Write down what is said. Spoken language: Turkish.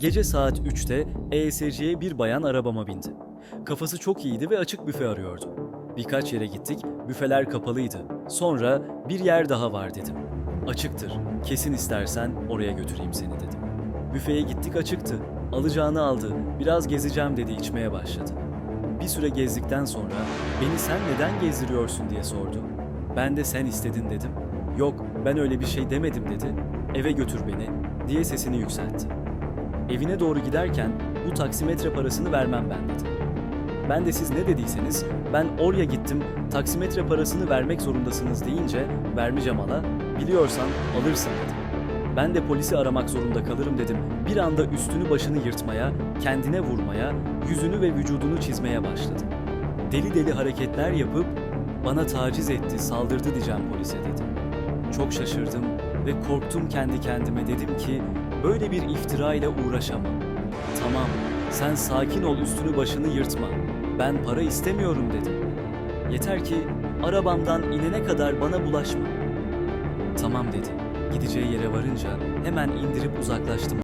Gece saat 3'te ESC'ye bir bayan arabama bindi. Kafası çok iyiydi ve açık büfe arıyordu. Birkaç yere gittik, büfeler kapalıydı. Sonra bir yer daha var dedim. Açıktır, kesin istersen oraya götüreyim seni dedim. Büfeye gittik açıktı. Alacağını aldı, biraz gezeceğim dedi içmeye başladı. Bir süre gezdikten sonra beni sen neden gezdiriyorsun diye sordu. Ben de sen istedin dedim. Yok ben öyle bir şey demedim dedi. Eve götür beni diye sesini yükseltti. Evine doğru giderken bu taksimetre parasını vermem ben dedi. Ben de siz ne dediyseniz ben oraya gittim taksimetre parasını vermek zorundasınız deyince vermeyeceğim ala biliyorsan alırsın dedi. Ben de polisi aramak zorunda kalırım dedim. Bir anda üstünü başını yırtmaya, kendine vurmaya, yüzünü ve vücudunu çizmeye başladı. Deli deli hareketler yapıp bana taciz etti, saldırdı diyeceğim polise dedi. Çok şaşırdım ve korktum kendi kendime dedim ki böyle bir iftira ile uğraşamam. Tamam, sen sakin ol üstünü başını yırtma. Ben para istemiyorum dedim. Yeter ki arabamdan inene kadar bana bulaşma. Tamam dedi. Gideceği yere varınca hemen indirip uzaklaştım